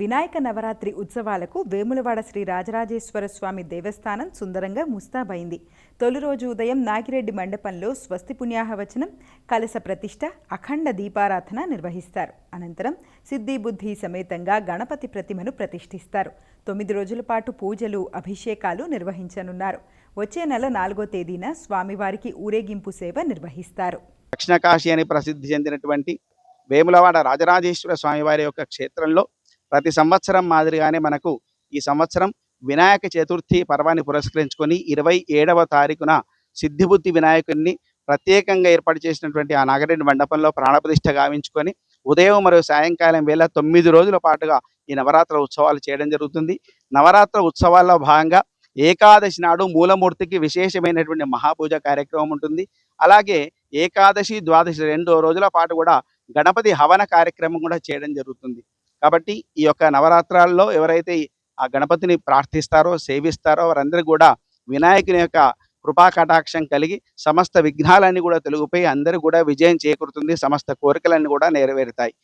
వినాయక నవరాత్రి ఉత్సవాలకు వేములవాడ శ్రీ రాజరాజేశ్వర స్వామి దేవస్థానం సుందరంగా ముస్తాబైంది. తొలి రోజు ఉదయం నాగిరెడ్డి మండపంలో స్వస్తి పుణ్యాహవచనం కలస ప్రతిష్ట అఖండ దీపారాధన నిర్వహిస్తారు. అనంతరం సిద్ధి బుద్ధి సమేతంగా గణపతి ప్రతిమను ప్రతిష్ఠిస్తారు. తొమ్మిది రోజుల పాటు పూజలు అభిషేకాలు నిర్వహించనున్నారు. వచ్చే నెల నాలుగో తేదీన స్వామివారికి ఊరేగింపు సేవ నిర్వహిస్తారు. దక్షిణ కాశీ అని ప్రసిద్ధి చెందినటువంటి వేములవాడ రాజరాజేశ్వర స్వామివారి యొక్క క్షేత్రంలో ప్రతి సంవత్సరం మాదిరిగానే మనకు ఈ సంవత్సరం వినాయక చతుర్థి పర్వాన్ని పురస్కరించుకొని ఇరవై ఏడవ తారీఖున సిద్ధిబుద్ధి వినాయకుడిని ప్రత్యేకంగా ఏర్పాటు చేసినటువంటి ఆ నాగరెడ్డి మండపంలో ప్రాణప్రతిష్ఠ గావించుకొని ఉదయం మరియు సాయంకాలం వేళ తొమ్మిది రోజుల పాటుగా ఈ నవరాత్ర ఉత్సవాలు చేయడం జరుగుతుంది. నవరాత్ర ఉత్సవాల్లో భాగంగా ఏకాదశి నాడు మూలమూర్తికి విశేషమైనటువంటి మహాపూజ కార్యక్రమం ఉంటుంది. అలాగే ఏకాదశి ద్వాదశి రెండో రోజుల పాటు కూడా గణపతి హవన కార్యక్రమం కూడా చేయడం జరుగుతుంది. కాబట్టి ఈ యొక్క నవరాత్రాల్లో ఎవరైతే ఆ గణపతిని ప్రార్థిస్తారో సేవిస్తారో వారందరూ కూడా వినాయకుని యొక్క కృపా కటాక్షం కలిగి సమస్త విఘ్నాలన్నీ కూడా తొలగిపోయి అందరూ కూడా విజయం చేకూరుతుంది సమస్త కోరికలన్నీ కూడా నెరవేరుతాయి.